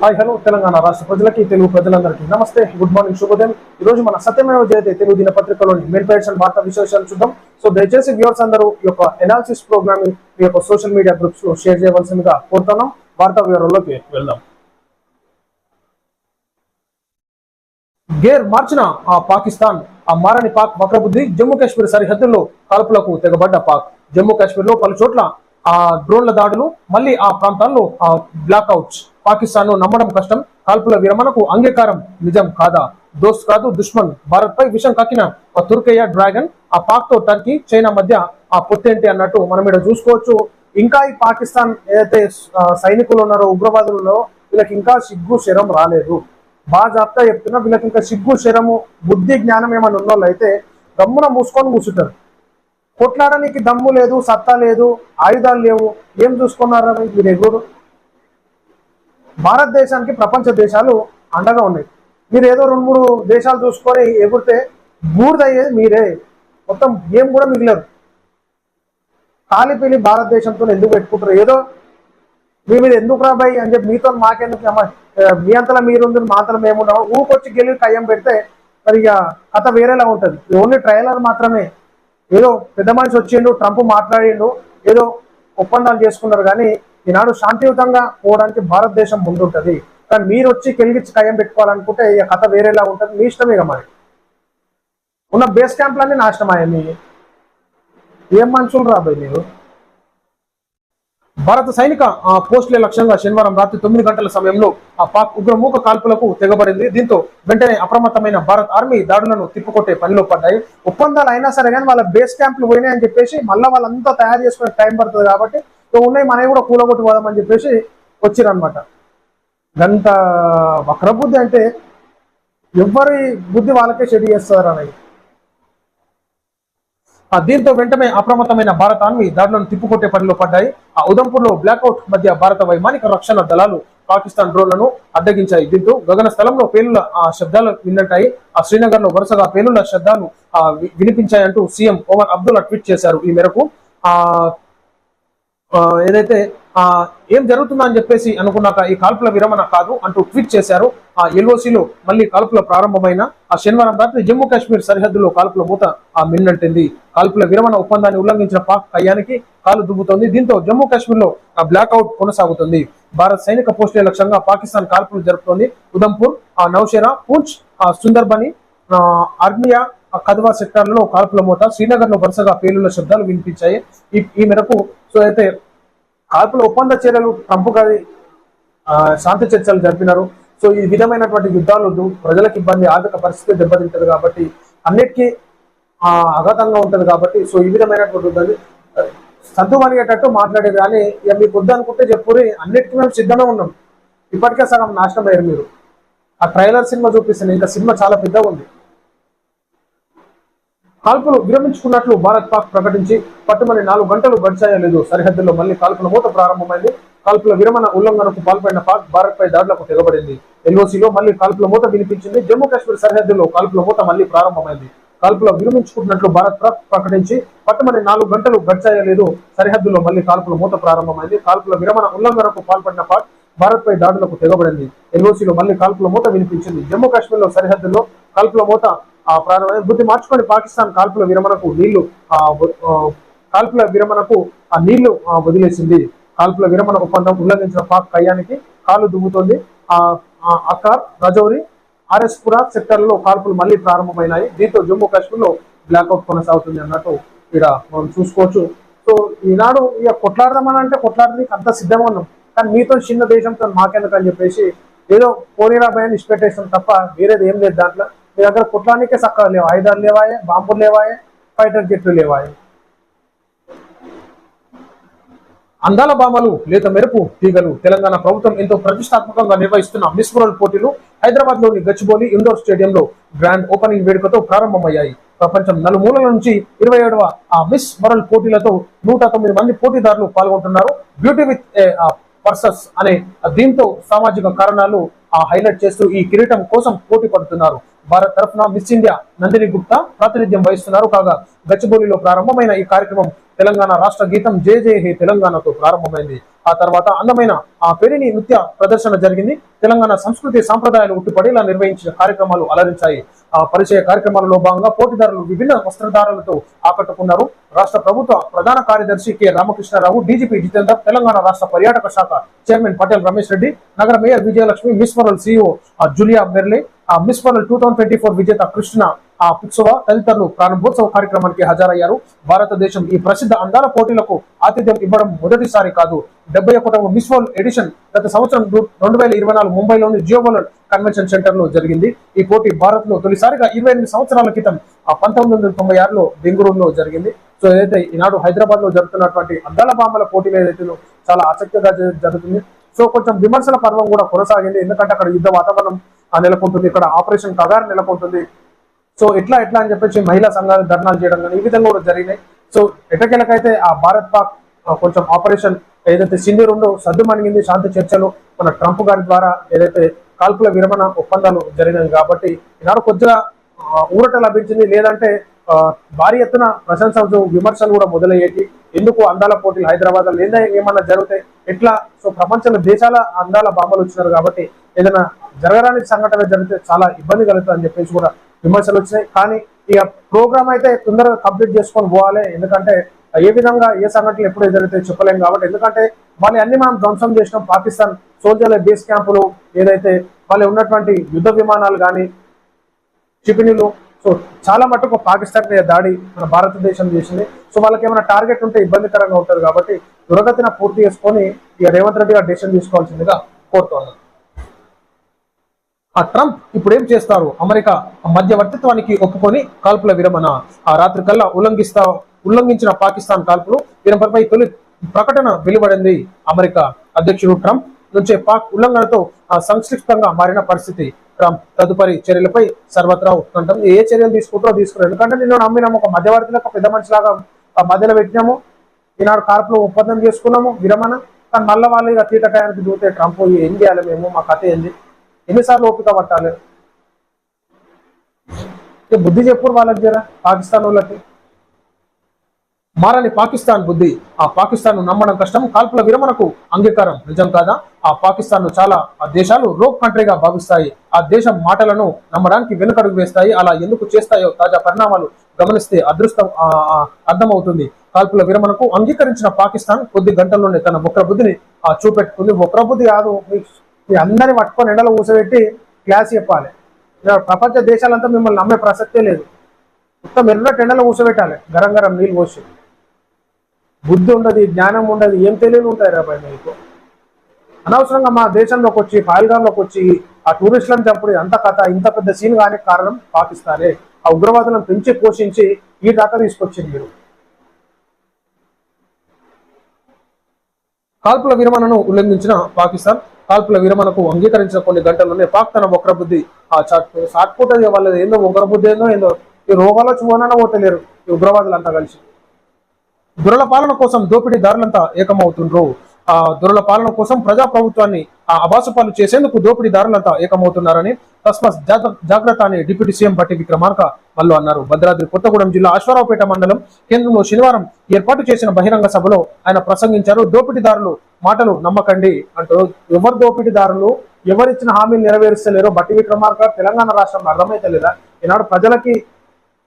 Hi hello Telangana రాష్ట్ర ప్రజలకి తెలుగు ప్రజలందరికీ నమస్తే గుడ్ మార్నింగ్ శుభోదయం. ఈ రోజు మన సత్యమేవ జయతే తెలుగు దినపత్రికలోని మెయిన్ పేజ్ అండ్ వార్తా విశేషాలు చూద్దాం. సో దయచేసి వ్యూవర్స్ అందరూ ఈ యొక్క ఎనాలిసిస్ ప్రోగ్రామ్ మీ యొక్క సోషల్ మీడియా గ్రూప్స్లో షేర్ చేయవలసిందిగా కోరుతున్నాం. వార్తా వివరాల్లోకి వెళ్దాం. గేర్ మార్చిన ఆ పాకిస్తాన్ ఆ మారని పాక్ వక్రబుద్ధి జమ్మూ కాశ్మీర్ సరిహద్దుల్లో కాల్పులకు తెగబడ్డ పాక్. జమ్మూ కాశ్మీర్లో పలు చోట్ల ఆ డ్రోన్ల దాడులు మళ్ళీ ఆ ప్రాంతాల్లో ఆ బ్లాక్అవుట్స్ పాకిస్తాన్ను నమ్మడం కష్టం కాల్పుల విరమణకు అంగీకారం నిజం కాదా? దోస్త్ కాదు దుష్మన్. భారత్ పై విషం కక్కిన ఒక తుర్కయ్య డ్రాగన్ ఆ పాక్తో టర్కీ చైనా మధ్య ఆ పొత్తేంటి అన్నట్టు మనం ఇక్కడ చూసుకోవచ్చు. ఇంకా ఈ పాకిస్తాన్ ఏదైతే సైనికులు ఉన్నారో ఉగ్రవాదులు ఉన్నారో వీళ్ళకి ఇంకా సిగ్గు శరం రాలేదు. బాగా జాబ్తా చెప్తున్నా వీళ్ళకి ఇంకా సిగ్గు శరము బుద్ధి జ్ఞానం ఏమైనా ఉన్న అయితే దమ్మున మూసుకొని కూర్చుంటారు. కొట్లాడడానికి దమ్ము లేదు సత్తా లేదు ఆయుధాలు లేవు. ఏం చూసుకున్నారా మీరు ఎగురు? భారతదేశానికి ప్రపంచ దేశాలు అండగా ఉన్నాయి. మీరు ఏదో రెండు మూడు దేశాలు చూసుకొని ఎగురితే బూడిదయ్యేది మీరే. మొత్తం ఏం కూడా మిగిలరు. కాలిపిలి భారతదేశంతో ఎందుకు పెట్టుకుంటారు? ఏదో మీ మీద ఎందుకు రాబాయి అని చెప్పి మీతో మాకెందుకు మీ అంతలా మీరుంది మా అంతలా మేమున్నాము? ఊకొచ్చి గెలి కయ్యం పెడితే మరి ఇక కథ వేరేలా ఉంటుంది. ఓన్లీ ట్రయలర్ మాత్రమే. ఏదో పెద్ద మనిషి వచ్చిండు ట్రంప్ మాట్లాడిండు ఏదో ఒప్పందాలు చేసుకున్నారు కానీ ఈనాడు శాంతియుతంగా పోవడానికి భారతదేశం ముందుంటది. కానీ మీరు వచ్చి కెలిగించి కయ్యం పెట్టుకోవాలనుకుంటే ఇక కథ వేరేలా ఉంటుంది. మీ ఇష్టమే ఇక మరి. ఉన్న బేస్ క్యాంప్లన్నీ నాశనం అయ్యాయి ఏం మనుషులు రాబోయ్ మీరు భారత సైనిక ఆ, పోస్టులే లక్ష్యంగా శనివారం రాత్రి తొమ్మిది గంటల సమయంలో ఆ పాక్ ఉగ్రమూక కాల్పులకు తెగబడింది. దీంతో వెంటనే అప్రమత్తమైన భారత్ ఆర్మీ దాడులను తిప్పుకొట్టే పనిలో పడ్డాయి. ఒప్పందాలు అయినా సరే కానీ వాళ్ళ బేస్ క్యాంపులు పోయినాయి అని చెప్పేసి మళ్ళీ వాళ్ళంతా తయారు చేసుకునే టైం పడుతుంది కాబట్టి సో ఉన్నాయి మనవి కూడా కూలగొట్టి పోదామని చెప్పేసి వచ్చిరనమాట గంత వక్రబుద్ధి అంటే ఎవరి బుద్ధి వాళ్ళకే చెడు చేస్తారు అనేది. దీంతో వెంటనే అప్రమత్తమైన భారత ఆర్మీ దాడులను తిప్పుకొట్టే పనిలో పడ్డాయి. ఆ ఉదంపూర్లో బ్లాక్అవుట్ మధ్య భారత వైమానిక రక్షణ దళాలు పాకిస్తాన్ డ్రోన్లను అడ్డగించాయి. దీంతో గగన స్థలంలో పేలుల ఆ శబ్దాలు విన్నట్టాయి ఆ శ్రీనగర్లో వరుసగా పేలుల శబ్దాలు వినిపించాయంటూ సీఎం ఓమర్ అబ్దుల్లా ట్వీట్ చేశారు ఈ మేరకు. ఆ, ఏదైతే ఆ ఏం జరుగుతుందని చెప్పేసి అనుకున్నాక ఈ కాల్పుల విరమణ కాదు అంటూ ట్వీట్ చేశారు. ఆ ఎల్ఓసిలో మళ్ళీ కాల్పుల ప్రారంభమైన ఆ శనివారం రాత్రి జమ్మూ కాశ్మీర్ సరిహద్దులో కాల్పుల మూత ఆ మిన్నంటింది కాల్పుల విరమణ ఒప్పందాన్ని ఉల్లంఘించిన పాక్ కయ్యానికి కాలు దుబ్బుతోంది దీంతో జమ్మూ కాశ్మీర్లో ఆ బ్లాక్అవుట్ కొనసాగుతుంది. భారత్ సైనిక పోస్టుల లక్ష్యంగా పాకిస్తాన్ కాల్పులు జరుపుతోంది. ఉదంపూర్ ఆ నౌషేరా పూంచ్ ఆ సుందర్బని ఆర్మియా కదువా సెక్టార్లలో కాల్పుల మూత శ్రీనగర్లో వరుసగా పేలుల శబ్దాలు వినిపించాయి. ఈ మేరకు సో అయితే కాల్పుల ఒప్పంద చర్యలు ట్రంప్ గారి శాంతి చర్చలు జరిపినారు. సో ఈ విధమైనటువంటి యుద్ధాలు ప్రజలకు ఇబ్బంది ఆర్థిక పరిస్థితి దెబ్బతింటది కాబట్టి అన్నిటికీ అఘాతంగా ఉంటుంది కాబట్టి సో ఈ విధమైనటువంటి వద్దని సద్దు అనిగేటట్టు మాట్లాడేది. కానీ ఇక మీకు వద్దు అనుకుంటే చెప్పురి అన్నిటికీ మేము సిద్ధమే ఉన్నాం. ఇప్పటికే సగం నాశనం అయ్యారు మీరు. ఆ ట్రైలర్ సినిమా చూపిస్తుంది ఇంకా సినిమా చాలా పెద్దగా ఉంది. కాల్పులు విరమించుకున్నట్లు భారత్ పాక్ ప్రకటించి పట్టుమని నాలుగు గంటలు గడిచాయలేదు సరిహద్దుల్లో మళ్ళీ కాల్పుల మూత ప్రారంభమైంది. కాల్పుల విరమణ ఉల్లంఘనకు పాల్పడిన పాక్ భారత్ పై దాడులకు తెగబడింది. ఎల్ఓసీలో మళ్ళీ కాల్పుల మూత వినిపించింది. జమ్మూ కాశ్మీర్ సరిహద్దుల్లో కాల్పుల మూత మళ్ళీ ప్రారంభమైంది. కాల్పుల విరమించుకున్నట్లు భారత్ పాక్ ప్రకటించి పట్టుమని నాలుగు గంటలు గడిచాయలేదు సరిహద్దుల్లో మళ్ళీ కాల్పుల మూత ప్రారంభమైంది. కాల్పుల విరమణ ఉల్లంఘనకు పాల్పడిన పాక్ భారత్ పై దాడులకు తెగబడింది. ఎల్ఓసీలో మళ్ళీ కాల్పుల మూత వినిపించింది. జమ్మూ కాశ్మీర్లో సరిహద్దుల్లో కాల్పుల మూత ప్రారంభమైన బుద్ధి మార్చుకొని పాకిస్తాన్ కాల్పుల విరమణకు నీళ్ళు కాల్పుల విరమణకు ఆ నీళ్ళు వదిలేసింది. కాల్పుల విరమణ ఒప్పందం ఉల్లంఘించిన పాక్ కయ్యానికి కాలు దుమ్ముతోంది. ఆ అకార్ రజౌరి ఆర్ఎస్ పురా సెక్టర్లలో కాల్పులు మళ్ళీ ప్రారంభమైనాయి. దీంతో జమ్మూ కాశ్మీర్లో బ్లాక్అవుట్ కొనసాగుతుంది అన్నట్టు ఇక్కడ మనం చూసుకోవచ్చు. సో ఈనాడు ఇక కొట్లాడదామని అంటే కొట్లాడడానికి అంత సిద్ధంగా ఉన్నాం. కానీ మీతో చిన్న దేశంతో మాకెందుకు అని చెప్పేసి ఏదో పోనీరా భయాన్ని ఇష్టపెట్టేస్తాం తప్ప వేరేది ఏం లేదు దాంట్లో. మీ దగ్గర కొట్లానికే చక్కగా లేవు? ఐదారు లేవాయే? బాంపులు లేవాయే? ఫైటర్ జెట్లు లేవాయే? అందాల బామలు లేత మెరుపు తీగలు తెలంగాణ ప్రభుత్వం ఎంతో ప్రతిష్టాత్మకంగా నిర్వహిస్తున్న మిస్ వరల్డ్ పోటీలు హైదరాబాద్లోని గచ్చిబౌలి ఇండోర్ స్టేడియంలో గ్రాండ్ ఓపెనింగ్ వేడుకతో ప్రారంభమయ్యాయి. ప్రపంచం నలుమూలల నుంచి ఇరవై ఏడవ ఆ మిస్ వరల్డ్ పోటీలతో నూట తొమ్మిది మంది పోటీదారులు పాల్గొంటున్నారు. బ్యూటీ విత్ పర్సస్ అనే దీంతో సామాజిక కారణాలు ఆ హైలైట్ చేస్తూ ఈ కిరీటం కోసం పోటీ పడుతున్నారు. భారత్ తరఫున మిస్ ఇండియా నందిని గుప్తా ప్రాతినిధ్యం వహిస్తున్నారు. కాగా గచ్చిబౌలిలో ప్రారంభమైన ఈ కార్యక్రమం తెలంగాణ రాష్ట్ర గీతం జే జే హే తెలంగాణతో ప్రారంభమైంది. ఆ తర్వాత అందమైన ఆ పెరిని నృత్య ప్రదర్శన జరిగింది. తెలంగాణ సంస్కృతి సాంప్రదాయాలు ఉట్టిపడేలా నిర్వహించిన కార్యక్రమాలు అలరించాయి. ఆ పరిచయ కార్యక్రమాలలో భాగంగా పోటీదారులు విభిన్న వస్త్రధారాలతో ఆకట్టుకున్నారు. రాష్ట్ర ప్రభుత్వ ప్రధాన కార్యదర్శి కె రామకృష్ణారావు డీజీపీ జితేందర్ తెలంగాణ రాష్ట్ర పర్యాటక శాఖ చైర్మన్ పటేల్ రమేష్ రెడ్డి నగర mayor Vijayalakshmi miss world CEO Julia బెర్లే ఆ miss world two thousand twenty four విజేత కృష్ణ ఆ ఉత్సవ తదితరులు ప్రారంభోత్సవ కార్యక్రమానికి హాజరయ్యారు. భారతదేశం ఈ ప్రసిద్ధ అందాల పోటీలకు ఆతిథ్యం ఇవ్వడం మొదటిసారి కాదు. డెబ్బై ఒకటవ మిస్ వరల్డ్ ఎడిషన్ గత సంవత్సరం రెండు వేల ఇరవై నాలుగు ముంబైలోని జియో వరల్డ్ కన్వెన్షన్ సెంటర్లో జరిగింది. ఈ పోటీ భారత్లో తొలిసారిగా ఇరవై ఎనిమిది సంవత్సరాల క్రితం ఆ పంతొమ్మిది వందల తొంభై ఆరులో బెంగళూరులో జరిగింది. సో ఏదైతే ఈనాడు హైదరాబాద్లో జరుగుతున్నటువంటి అద్దాల బాంబల పోటీలు ఏదైతే చాలా ఆసక్తిగా జరుగుతుంది. సో కొంచెం విమర్శల పర్వం కూడా కొనసాగింది. ఎందుకంటే అక్కడ యుద్ధ వాతావరణం నెలకొంటుంది. ఇక్కడ ఆపరేషన్ కగారు నెలకొంటుంది. సో ఎట్లా ఎట్లా అని చెప్పేసి మహిళా సంఘాలు ధర్నాలు చేయడం కానీ ఈ విధంగా కూడా జరిగినాయి. సో ఎటకెలకైతే ఆ భారత్ పాక్ కొంచెం ఆపరేషన్ ఏదైతే సింధూర్ ఉందో సద్దు మణిగింది శాంతి చర్చలు మన ట్రంప్ గారి ద్వారా ఏదైతే కాల్పుల విరమణ ఒప్పందాలు జరిగినాయి కాబట్టి ఈనాడు కొద్దిగా ఊరట లభించింది. లేదంటే భారీ ఎత్తున ప్రశంసలు విమర్శలు కూడా మొదలయ్యేటి. ఎందుకు అందాల పోటీలు హైదరాబాద్ లేదా ఏమన్నా జరిగితే ఎట్లా? సో ప్రపంచంలో దేశాల అందాల బాంబలు వచ్చినారు కాబట్టి ఏదైనా జరగరాని సంఘటన జరిగితే చాలా ఇబ్బంది కలుగుతుంది అని చెప్పేసి కూడా విమర్శలు వచ్చినాయి. కానీ ఇక ప్రోగ్రామ్ అయితే తొందరగా కంప్లీట్ చేసుకొని పోవాలి. ఎందుకంటే ఏ విధంగా ఏ సంఘటనలు ఎప్పుడు ఎదురైతే చెప్పలేము కాబట్టి. ఎందుకంటే వాళ్ళు అన్ని మనం ధ్వంసం చేసినాం. పాకిస్తాన్ సోల్జర్ల బేస్ క్యాంపులు ఏదైతే వాళ్ళు ఉన్నటువంటి యుద్ధ విమానాలు కానీ క్షిపణులు సో చాలా మటుకు పాకిస్తాన్ మీద దాడి మన భారతదేశం చేసింది. సో వాళ్ళకి ఏమైనా టార్గెట్ ఉంటే ఇబ్బందికరంగా ఉంటుంది కాబట్టి దురగతిన పూర్తి చేసుకొని ఇక రేవంత్ రెడ్డి గారు డెసిషన్ తీసుకోవాల్సిందిగా కోరుతున్నాను. ఆ ట్రంప్ ఇప్పుడు ఏం చేస్తారు? అమెరికా మధ్యవర్తిత్వానికి ఒప్పుకొని కాల్పుల విరమణ. ఆ రాత్రి కల్లా ఉల్లంఘిస్తా ఉల్లంఘించిన పాకిస్తాన్ కాల్పులు విరమణపై తొలి ప్రకటన వెలువడింది. అమెరికా అధ్యక్షుడు ట్రంప్ నుంచే పాక్ ఉల్లంఘనతో సంక్షిప్తంగా మారిన పరిస్థితి. ట్రంప్ తదుపరి చర్యలపై సర్వత్రా ఉత్కంఠం. ఏ చర్యలు తీసుకుంటారో తీసుకున్నారు ఎందుకంటే నిన్ను నమ్మినాము ఒక మధ్యవర్తిలకు పెద్ద మనిషిలాగా మధ్యలో పెట్టినాము. ఈనాడు కార్పులో ఒప్పందం చేసుకున్నాము విరమణ. కానీ మళ్ళీ వాళ్ళు ఇక తీటకాయానికి దూతే ట్రంప్ ఏం చేయాలి మేము? మా కథ ఏంది? ఎన్నిసార్లు ఓపిక పట్టాలి? బుద్ధి చెప్పుడు వాళ్ళకి జరా పాకిస్తాన్ వాళ్ళకి? మారని పాకిస్తాన్ బుద్ధి ఆ పాకిస్తాన్ నమ్మడం కష్టం కాల్పుల విరమణకు అంగీకారం నిజం కాదా? ఆ పాకిస్తాన్ చాలా ఆ దేశాలు రోగ్ కంట్రీగా భావిస్తాయి ఆ దేశం మాటలను నమ్మడానికి వెనుకడుగు వేస్తాయి అలా ఎందుకు చేస్తాయో తాజా పరిణామాలు గమనిస్తే అదృష్టం అర్థమవుతుంది. కాల్పుల విరమణకు అంగీకరించిన పాకిస్తాన్ కొద్ది గంటల్లోనే తన వక్ర బుద్ధిని ఆ, చూపెట్టుకుంది. వక్ర బుద్ధి కాదు మీ అందరిని పట్టుకొని ఎండలో కూర్చోబెట్టి క్లాస్ చెప్పాలి. ప్రపంచ దేశాలంతా మిమ్మల్ని నమ్మే ప్రసక్తే లేదు. మొత్తం ఎర్రటి ఎండలో కూర్చోబెట్టాలి గరం గరం నీళ్ళు పోసి. బుద్ధి ఉండదు జ్ఞానం ఉండదు ఏం తెలియదు ఉంటాయి రాబాయి మీకు. అనవసరంగా మా దేశంలోకి వచ్చి పాల్గాంలోకి వచ్చి ఆ టూరిస్టులను చంపుడు అంత కథ ఇంత పెద్ద సీన్ కానీ కారణం పాకిస్తానే. ఆ ఉగ్రవాదులను పెంచి పోషించి ఈ దాకా తీసుకొచ్చింది మీరు. కాల్పుల విరమణను ఉల్లంఘించిన పాకిస్తాన్ కాల్పుల విరమణకు అంగీకరించిన కొన్ని గంటల్లోనే పాక్ తన వక్రబుద్ధి. ఆ చాట్ సాట్పుట వాళ్ళది? ఏందో వక్రబుద్ధి ఏందో ఏందో? ఈ రోగాలో చూడనో పోతలేరు. ఈ ఉగ్రవాదులంతా కలిసి. దురల పాలన కోసం దోపిడీదారులంతా ఏకమవుతుండ్రు. దురల పాలన కోసం ప్రజా ప్రభుత్వాన్ని ఆ అబాసుపాలు చేసేందుకు దోపిడీదారులంతా ఏకమవుతున్నారని తస్మస్ జాగ్రత్త అని డిప్యూటీ సీఎం భట్టి విక్రమార్క మల్లు అన్నారు. భద్రాద్రి కొత్తగూడెం జిల్లా అశ్వారావుపేట మండలం కేంద్రంలో శనివారం ఏర్పాటు చేసిన బహిరంగ సభలో ఆయన ప్రసంగించారు. దోపిడీదారులు మాటలు నమ్మకండి అంటూ ఎవరు దోపిడీదారులు ఎవరిచ్చిన హామీలు నెరవేరుస్తలేరో బట్టి విక్రమార్క తెలంగాణ రాష్ట్రంలో అర్థమైతే లేదా? ఈనాడు ప్రజలకి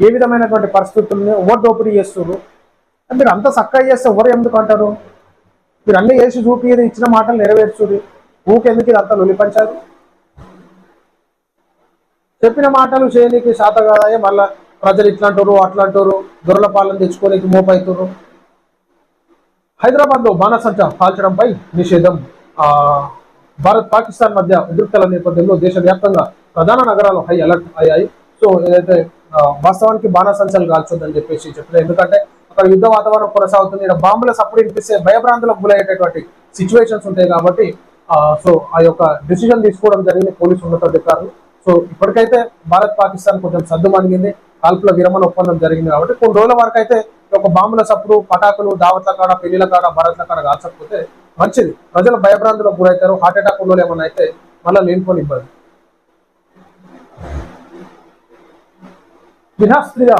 ఏ విధమైనటువంటి పరిస్థితుల్ని ఎవరు దోపిడీ చేస్తున్నారు మీరు అంత చక్కగా చేస్తే ఎవరు ఎందుకు అంటారు? మీరు అన్ని చేసి చూపి ఇచ్చిన మాటలు నెరవేర్చుడు ఊకెందుకు ఇది అంత లొలిపంచారు చెప్పిన మాటలు చేయనీకి శాత కాదాయే మళ్ళా ప్రజలు ఇట్లాంటారు అట్లాంటారు దొరల పాలన తెచ్చుకోనికి మోపైతురు హైదరాబాద్లో బాణసంచ కాల్చడంపై నిషేధం. భారత్ పాకిస్తాన్ మధ్య ఉద్రిక్తల నేపథ్యంలో దేశవ్యాప్తంగా ప్రధాన నగరాలు హై అలర్ట్ అయ్యాయి. సో ఏదైతే వాస్తవానికి బాణసంచలు కాల్చొద్దని చెప్పేసి చెప్పినారు ఎందుకంటే అక్కడ యుద్ధ వాతావరణం కొనసాగుతుంది. ఇక్కడ బాంబుల సప్పుడు వినిపిస్తే భయభ్రాంతులకు గురయ్యేటటువంటి సిచ్యువేషన్స్ ఉంటాయి కాబట్టి సో ఆ యొక్క డిసిజన్ తీసుకోవడం జరిగింది పోలీసు ఉన్నతాధికారులు. సో ఇప్పటికైతే భారత్ పాకిస్తాన్ కొంచెం సర్దు మనిగింది కాల్పుల విరమణ ఒప్పందం జరిగింది కాబట్టి కొన్ని రోజుల వరకు అయితే ఒక బాంబుల సప్పుడు పటాకులు దావత్ల కాడ పెళ్ళిల కాడ భారత్ల కాడ కాల్చకపోతే మంచిది. ప్రజలు భయభ్రాంతులకు గురవుతారు. హార్ట్ అటాక్ ఉన్న ఏమన్నా అయితే మళ్ళీ లేనిపోని ఇబ్బంది. వినాస్త్రియ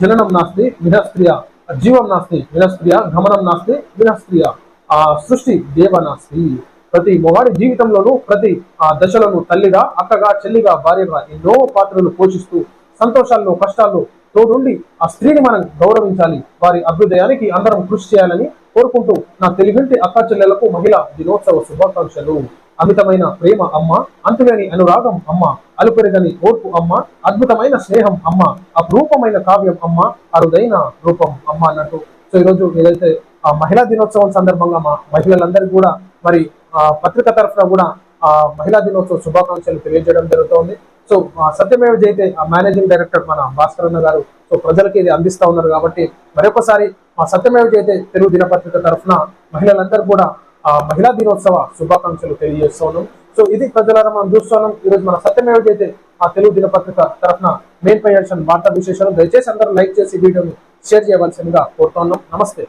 జననం నాస్తి. వినాస్త్రియ జీవం నాస్తి వినాస్త్రియ గమనం నాస్తి వినాస్త్రియ ఆ సృష్టి దేవ నాస్తి. ప్రతి మొగాడి జీవితంలోనూ ప్రతి ఆ దశలను తల్లిగా అక్కగా చెల్లిగా భార్యగా ఎన్నో పాత్రలు పోషిస్తూ సంతోషాల్లో కష్టాల్లో తోడుండి ఆ స్త్రీని మనం గౌరవించాలి. వారి అభ్యుదయానికి అందరం కృషి చేయాలని కోరుకుంటూ నా తెలివింటి అక్క చెల్లెలకు మహిళా దినోత్సవ శుభాకాంక్షలు. అమితమైన ప్రేమ అమ్మ అంతులేని అనురాగం అమ్మ అలుపెరగని ఓర్పు అమ్మ అద్భుతమైన స్నేహం అమ్మ అపురూపమైన కావ్యం అమ్మ అరుదైన రూపం అమ్మ అన్నట్టు. సో ఈరోజు ఏదైతే ఆ మహిళా దినోత్సవం సందర్భంగా మా మహిళలందరికీ కూడా మరి ఆ పత్రిక తరఫున కూడా ఆ మహిళా దినోత్సవ శుభాకాంక్షలు తెలియజేయడం జరుగుతోంది. సో ఆ సత్యమేవ జైతే ఆ మేనేజింగ్ డైరెక్టర్ మన భాస్కర్ అన్న గారు సో ప్రజలకి ఇది అందిస్తా ఉన్నారు కాబట్టి మరొకసారి మా సత్యమేవ జైతే తెలుగు దినపత్రిక తరఫున మహిళలందరూ కూడా మహిళా దినోత్సవ శుభాకాంక్షలు తెలియజేస్తున్నాం. సో ఇది ప్రజలారా మనం చూస్తున్నాం. ఈ రోజు మన సత్యమేవ జైతే ఆ తెలుగు దినపత్రిక తరఫున మెయిన్ పై వార్తా విశేషాలు దయచేసి అందరూ లైక్ చేసి వీడియోని షేర్ చేయవలసిందిగా కోరుతున్నాం. నమస్తే.